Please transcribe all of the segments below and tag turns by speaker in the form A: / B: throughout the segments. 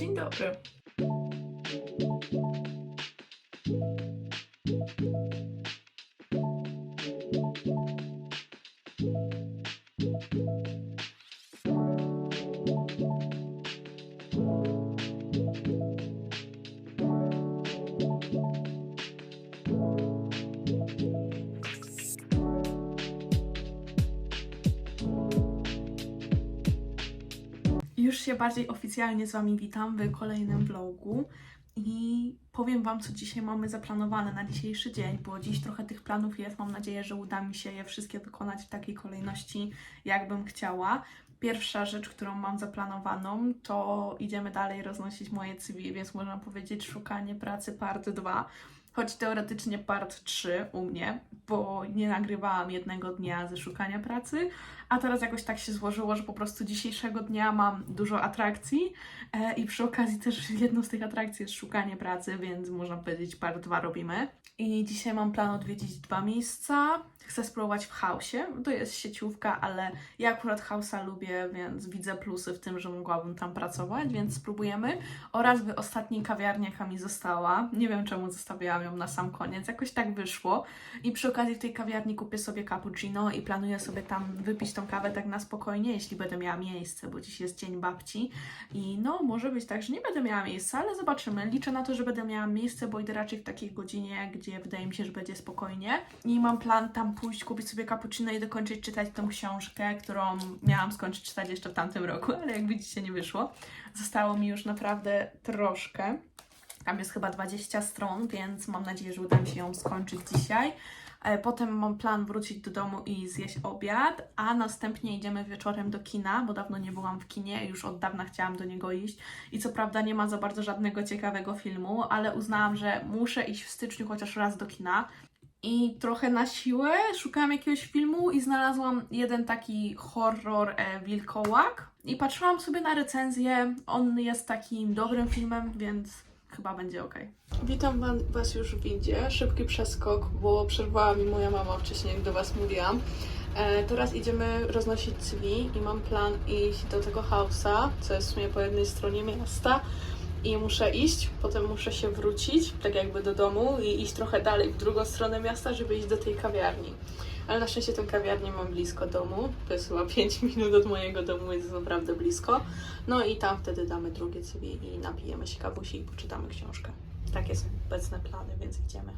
A: Dzień dobry. Się bardziej oficjalnie z Wami witam w kolejnym vlogu i powiem Wam, co dzisiaj mamy zaplanowane na dzisiejszy dzień, bo dziś trochę tych planów jest. Mam nadzieję, że uda mi się je wszystkie wykonać w takiej kolejności, jakbym chciała. Pierwsza rzecz, którą mam zaplanowaną, to idziemy dalej roznosić moje CV, więc można powiedzieć szukanie pracy part 2. Choć teoretycznie part 3 u mnie, bo nie nagrywałam jednego dnia ze szukania pracy, a teraz jakoś tak się złożyło, że po prostu dzisiejszego dnia mam dużo atrakcji e, i przy okazji też jedną z tych atrakcji jest szukanie pracy, więc można powiedzieć part 2 robimy. I dzisiaj mam plan odwiedzić dwa miejsca. Chcę spróbować w Hausie. To jest sieciówka, ale ja akurat Hausa lubię, więc widzę plusy w tym, że mogłabym tam pracować, więc spróbujemy. Oraz w ostatniej kawiarni, jaka mi została. Nie wiem czemu zostawiałam ją na sam koniec, jakoś tak wyszło. I przy okazji w tej kawiarni kupię sobie cappuccino i planuję sobie tam wypić tą kawę tak na spokojnie, jeśli będę miała miejsce, bo dziś jest dzień babci. I no, może być tak, że nie będę miała miejsca, ale zobaczymy. Liczę na to, że będę miała miejsce, bo idę raczej w takiej godzinie, gdzie wydaje mi się, że będzie spokojnie. I mam plan tam pójść, kupić sobie cappuccino i dokończyć czytać tą książkę, którą miałam skończyć czytać jeszcze w tamtym roku, ale jak widzicie nie wyszło. Zostało mi już naprawdę troszkę. Tam jest chyba 20 stron, więc mam nadzieję, że uda mi się ją skończyć dzisiaj. E, Potem mam plan wrócić do domu i zjeść obiad, a następnie idziemy wieczorem do kina, bo dawno nie byłam w kinie, już od dawna chciałam do niego iść. I co prawda nie ma za bardzo żadnego ciekawego filmu, ale uznałam, że muszę iść w styczniu chociaż raz do kina. I trochę na siłę szukałam jakiegoś filmu i znalazłam jeden taki horror e, wilkołak. I patrzyłam sobie na recenzję. On jest takim dobrym filmem, więc chyba będzie ok. Witam Was już w windzie. Szybki przeskok, bo przerwała mi moja mama wcześniej, jak do Was mówiłam. E, teraz idziemy roznosić CV i mam plan iść do tego house'a, co jest w sumie po jednej stronie miasta. I muszę iść, potem muszę się wrócić, tak jakby do domu i iść trochę dalej w drugą stronę miasta, żeby iść do tej kawiarni. Ale na szczęście tę kawiarnię mam blisko domu. To jest chyba 5 minut od mojego domu, więc jest naprawdę blisko. No i tam wtedy damy drugie CV i napijemy się kawusi i poczytamy książkę. Takie są obecne plany, więc idziemy.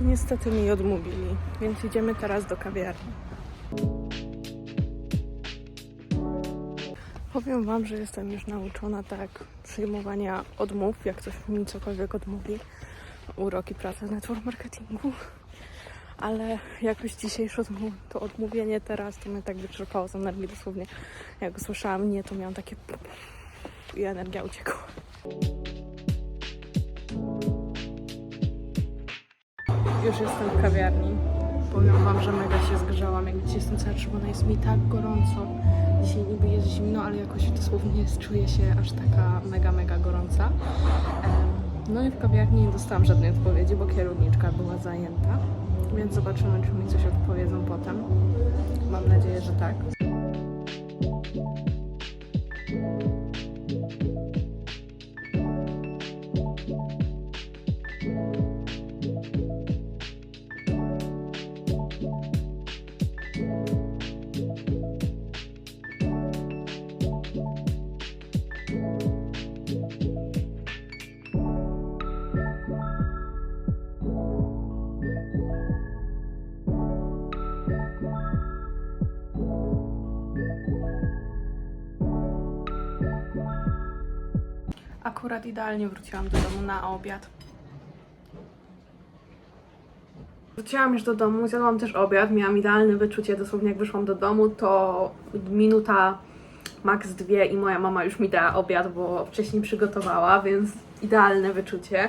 A: Niestety mi odmówili, więc idziemy teraz do kawiarni. Powiem Wam, że jestem już nauczona tak przyjmowania odmów, jak ktoś mi cokolwiek odmówi. Uroki pracy w network marketingu. Ale jakoś dzisiejsze odmów, to odmówienie teraz to mnie tak wyczerpało z energii dosłownie. Jak usłyszałam nie, to miałam takie i energia uciekła. Już jestem w kawiarni. Powiem Wam, że mega się zgrzałam, jak dzisiaj jestem cała czerwona, jest mi tak gorąco. Dzisiaj niby jest zimno, ale jakoś dosłownie czuję się aż taka mega, mega gorąca. No i w kawiarni nie dostałam żadnej odpowiedzi, bo kierowniczka była zajęta. Więc zobaczymy, czy mi coś odpowiedzą potem. Mam nadzieję, że tak. Akurat idealnie wróciłam do domu na obiad. Wróciłam już do domu, zjadłam też obiad, miałam idealne wyczucie, dosłownie jak wyszłam do domu, to minuta, max dwie i moja mama już mi dała obiad, bo wcześniej przygotowała, więc idealne wyczucie.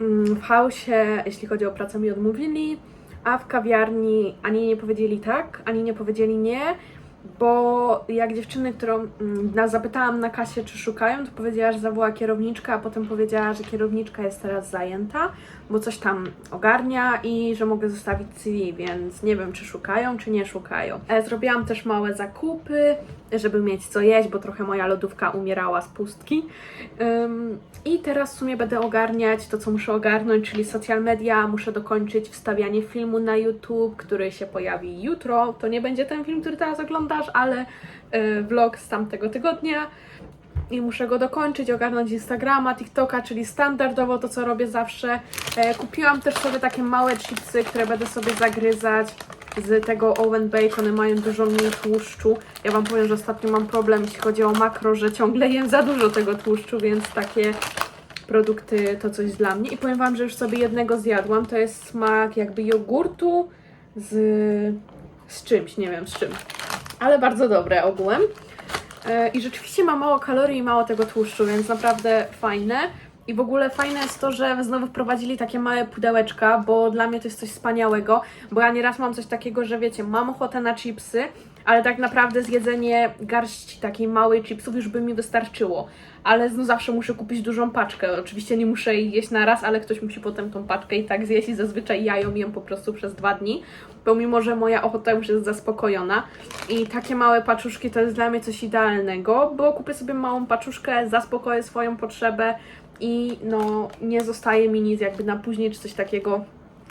A: Mm, W hausie, jeśli chodzi o pracę, mi odmówili, a w kawiarni ani nie powiedzieli tak, ani nie powiedzieli nie. Bo jak dziewczyny, którą mm, nas zapytałam na kasie, czy szukają, to powiedziała, że zawoła kierowniczka, a potem powiedziała, że kierowniczka jest teraz zajęta, bo coś tam ogarnia i że mogę zostawić CV, więc nie wiem, czy szukają, czy nie szukają. E, zrobiłam też małe zakupy, żeby mieć co jeść, bo trochę moja lodówka umierała z pustki. I teraz w sumie będę ogarniać to, co muszę ogarnąć, czyli social media. Muszę dokończyć wstawianie filmu na YouTube, który się pojawi jutro. To nie będzie ten film, który teraz oglądasz, ale y, vlog z tamtego tygodnia. I muszę go dokończyć, ogarnąć Instagrama, TikToka, czyli standardowo to, co robię zawsze. E, kupiłam też sobie takie małe chipsy, które będę sobie zagryzać z tego Owen Bake. One mają dużo mniej tłuszczu. Ja Wam powiem, że ostatnio mam problem, jeśli chodzi o makro, że ciągle jem za dużo tego tłuszczu, więc takie produkty to coś dla mnie. I powiem Wam, że już sobie jednego zjadłam. To jest smak jakby jogurtu z, z czymś, nie wiem z czym. Ale bardzo dobre ogółem. E, I rzeczywiście ma mało kalorii i mało tego tłuszczu, więc naprawdę fajne. I w ogóle fajne jest to, że znowu wprowadzili takie małe pudełeczka, bo dla mnie to jest coś wspaniałego, bo ja nieraz mam coś takiego, że wiecie, mam ochotę na chipsy, ale tak naprawdę zjedzenie garści takiej małej chipsów już by mi wystarczyło. Ale no zawsze muszę kupić dużą paczkę. Oczywiście nie muszę jej jeść na raz, ale ktoś musi potem tą paczkę i tak zjeść i zazwyczaj ja ją jem po prostu przez dwa dni, pomimo, że moja ochota już jest zaspokojona. I takie małe paczuszki to jest dla mnie coś idealnego, bo kupię sobie małą paczuszkę, zaspokoję swoją potrzebę i no nie zostaje mi nic jakby na później czy coś takiego.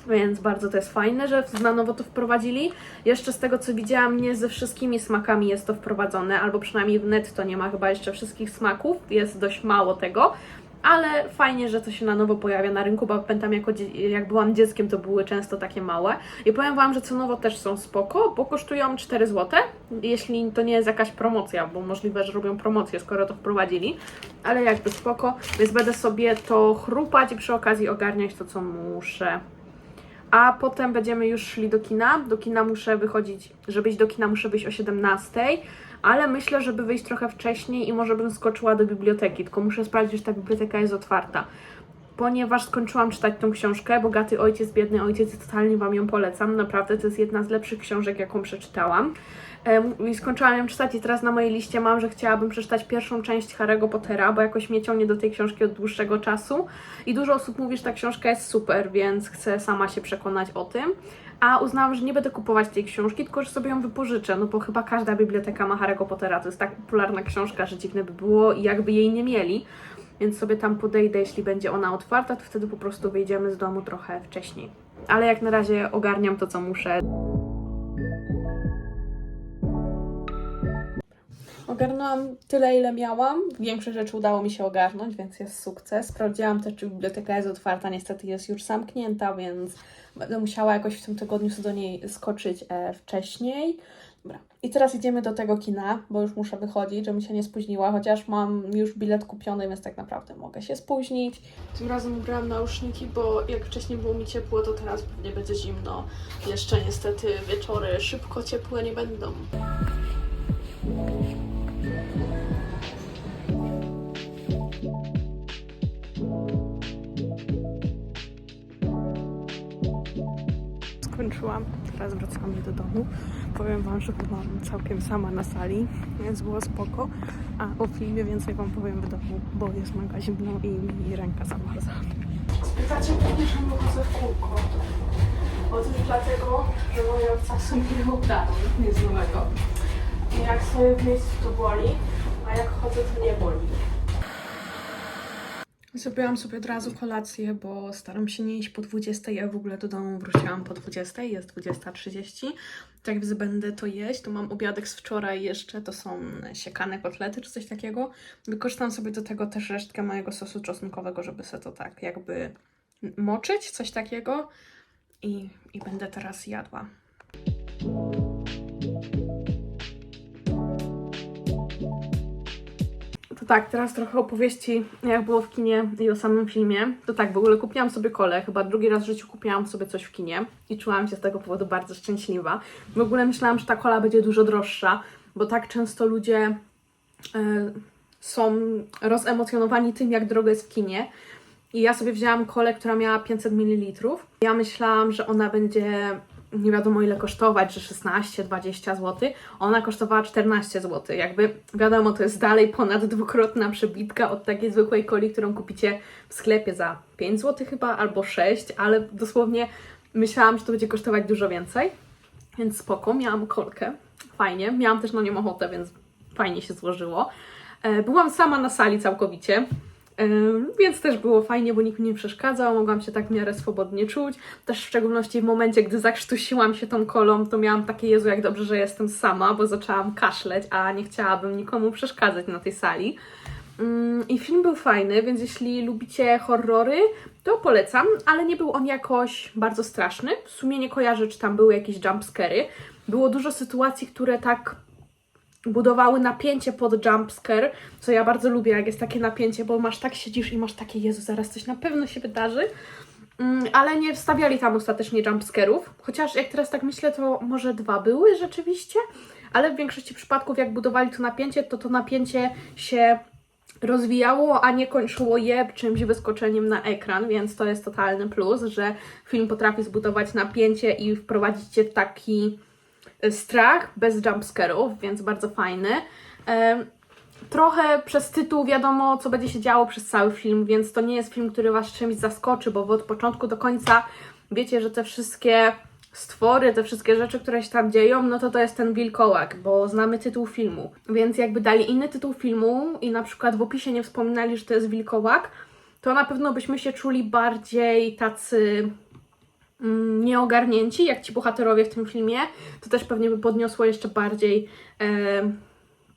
A: Więc bardzo to jest fajne, że na nowo to wprowadzili. Jeszcze z tego co widziałam, nie ze wszystkimi smakami jest to wprowadzone, albo przynajmniej w netto nie ma chyba jeszcze wszystkich smaków, jest dość mało tego. Ale fajnie, że to się na nowo pojawia na rynku, bo pamiętam jako, jak byłam dzieckiem, to były często takie małe. I powiem Wam, że cenowo też są spoko, bo kosztują 4 zł, jeśli to nie jest jakaś promocja, bo możliwe, że robią promocję, skoro to wprowadzili. Ale jakby spoko, więc będę sobie to chrupać i przy okazji ogarniać to, co muszę. A potem będziemy już szli do kina. Do kina muszę wychodzić, żeby iść do kina muszę wyjść o 17, ale myślę, żeby wyjść trochę wcześniej i może bym skoczyła do biblioteki, tylko muszę sprawdzić, czy ta biblioteka jest otwarta. Ponieważ skończyłam czytać tą książkę, Bogaty Ojciec, Biedny Ojciec totalnie Wam ją polecam. Naprawdę to jest jedna z lepszych książek, jaką przeczytałam. I skończyłam ją czytać i teraz na mojej liście mam, że chciałabym przeczytać pierwszą część Harry'ego Pottera, bo jakoś mnie ciągnie do tej książki od dłuższego czasu. I dużo osób mówi, że ta książka jest super, więc chcę sama się przekonać o tym. A uznałam, że nie będę kupować tej książki, tylko że sobie ją wypożyczę, no bo chyba każda biblioteka ma Harry'ego Pottera. To jest tak popularna książka, że dziwne by było jakby jej nie mieli. Więc sobie tam podejdę, jeśli będzie ona otwarta, to wtedy po prostu wyjdziemy z domu trochę wcześniej. Ale jak na razie ogarniam to, co muszę. Ogarnęłam tyle, ile miałam. Większość rzeczy udało mi się ogarnąć, więc jest sukces. Sprawdziłam też, czy biblioteka jest otwarta. Niestety jest już zamknięta, więc będę musiała jakoś w tym tygodniu do niej skoczyć e, wcześniej. Dobra. I teraz idziemy do tego kina, bo już muszę wychodzić, żebym się nie spóźniła, chociaż mam już bilet kupiony, więc tak naprawdę mogę się spóźnić. Tym razem ubrałam nauszniki, bo jak wcześniej było mi ciepło, to teraz pewnie będzie zimno. Jeszcze niestety wieczory szybko ciepłe nie będą. Skończyłam, teraz wracamy do domu. Powiem Wam, że byłam całkiem sama na sali, więc było spoko. A o filmie więcej Wam powiem w domu, bo jest mega zimno i mi ręka zamarza. Pytacie pewnie, że chodzę w kółko. Otóż dlatego, że moje obcasy mnie udały, nic nowego. I jak stoję w miejscu, to boli, a jak chodzę, to nie boli. Zrobiłam sobie od razu kolację, bo staram się nie iść po 20. Ja w ogóle do domu wróciłam po 20, jest 20.30. Tak więc będę to jeść. To mam obiadek z wczoraj jeszcze, to są siekane kotlety czy coś takiego. Wykorzystam sobie do tego też resztkę mojego sosu czosnkowego, żeby sobie to tak jakby moczyć, coś takiego. I, i będę teraz jadła. To tak, teraz trochę opowieści, jak było w kinie i o samym filmie. To tak, w ogóle kupiłam sobie kolę, chyba drugi raz w życiu kupiłam sobie coś w kinie i czułam się z tego powodu bardzo szczęśliwa. W ogóle myślałam, że ta kola będzie dużo droższa, bo tak często ludzie e, są rozemocjonowani tym, jak drogo jest w kinie. I ja sobie wzięłam kolę, która miała 500 ml. Ja myślałam, że ona będzie nie wiadomo ile kosztować, że 16-20 zł, ona kosztowała 14 zł. Jakby wiadomo, to jest dalej ponad dwukrotna przebitka od takiej zwykłej coli, którą kupicie w sklepie za 5 zł chyba albo 6, ale dosłownie myślałam, że to będzie kosztować dużo więcej. Więc spoko, miałam kolkę. Fajnie. Miałam też na nią ochotę, więc fajnie się złożyło. E, Byłam sama na sali całkowicie. Więc też było fajnie, bo nikt mi nie przeszkadzał, mogłam się tak w miarę swobodnie czuć. Też w szczególności w momencie, gdy zakrztusiłam się tą kolą, to miałam takie Jezu, jak dobrze, że jestem sama, bo zaczęłam kaszleć, a nie chciałabym nikomu przeszkadzać na tej sali. Mm, I film był fajny, więc jeśli lubicie horrory, to polecam, ale nie był on jakoś bardzo straszny. W sumie nie kojarzę, czy tam były jakieś jumpscary. Było dużo sytuacji, które tak budowały napięcie pod jumpscare, co ja bardzo lubię, jak jest takie napięcie, bo masz tak siedzisz i masz takie, Jezu, zaraz coś na pewno się wydarzy. Mm, ale nie wstawiali tam ostatecznie jumpscarów, chociaż jak teraz tak myślę, to może dwa były rzeczywiście, ale w większości przypadków jak budowali to napięcie, to to napięcie się rozwijało, a nie kończyło je czymś wyskoczeniem na ekran, więc to jest totalny plus, że film potrafi zbudować napięcie i wprowadzić cię w taki strach bez jumpscarów, więc bardzo fajny. Trochę przez tytuł wiadomo, co będzie się działo przez cały film, więc to nie jest film, który Was czymś zaskoczy, bo od początku do końca wiecie, że te wszystkie stwory, te wszystkie rzeczy, które się tam dzieją, no to to jest ten wilkołak, bo znamy tytuł filmu. Więc jakby dali inny tytuł filmu i na przykład w opisie nie wspominali, że to jest wilkołak, to na pewno byśmy się czuli bardziej tacy nieogarnięci, jak ci bohaterowie w tym filmie. To też pewnie by podniosło jeszcze bardziej em,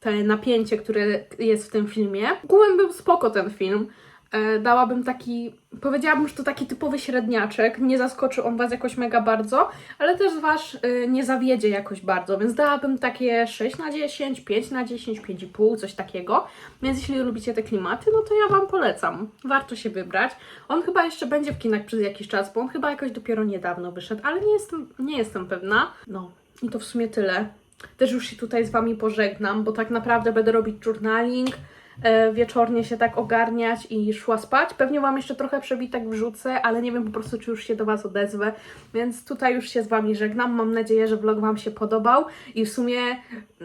A: te napięcie, które jest w tym filmie. Ogółem był spoko ten film. E, dałabym taki, powiedziałabym, że to taki typowy średniaczek. Nie zaskoczy on Was jakoś mega bardzo, ale też Was e, nie zawiedzie jakoś bardzo, więc dałabym takie 6 na 10, 5 na 10, 5,5, coś takiego. Więc jeśli lubicie te klimaty, no to ja Wam polecam. Warto się wybrać. On chyba jeszcze będzie w kinach przez jakiś czas, bo on chyba jakoś dopiero niedawno wyszedł, ale nie jestem, nie jestem pewna. No i to w sumie tyle. Też już się tutaj z Wami pożegnam, bo tak naprawdę będę robić journaling, wieczornie się tak ogarniać i szła spać. Pewnie Wam jeszcze trochę przebitek wrzucę, ale nie wiem po prostu, czy już się do Was odezwę, więc tutaj już się z Wami żegnam. Mam nadzieję, że vlog Wam się podobał i w sumie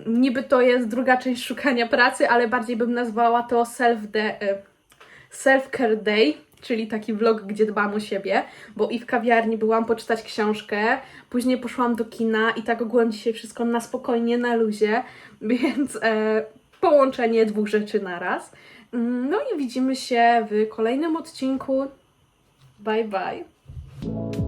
A: niby to jest druga część szukania pracy, ale bardziej bym nazwała to e, self-care day, czyli taki vlog, gdzie dbam o siebie, bo i w kawiarni byłam poczytać książkę, później poszłam do kina i tak ogółem dzisiaj wszystko na spokojnie, na luzie, więc e, połączenie dwóch rzeczy naraz. Mm, No i widzimy się w kolejnym odcinku. Bye bye.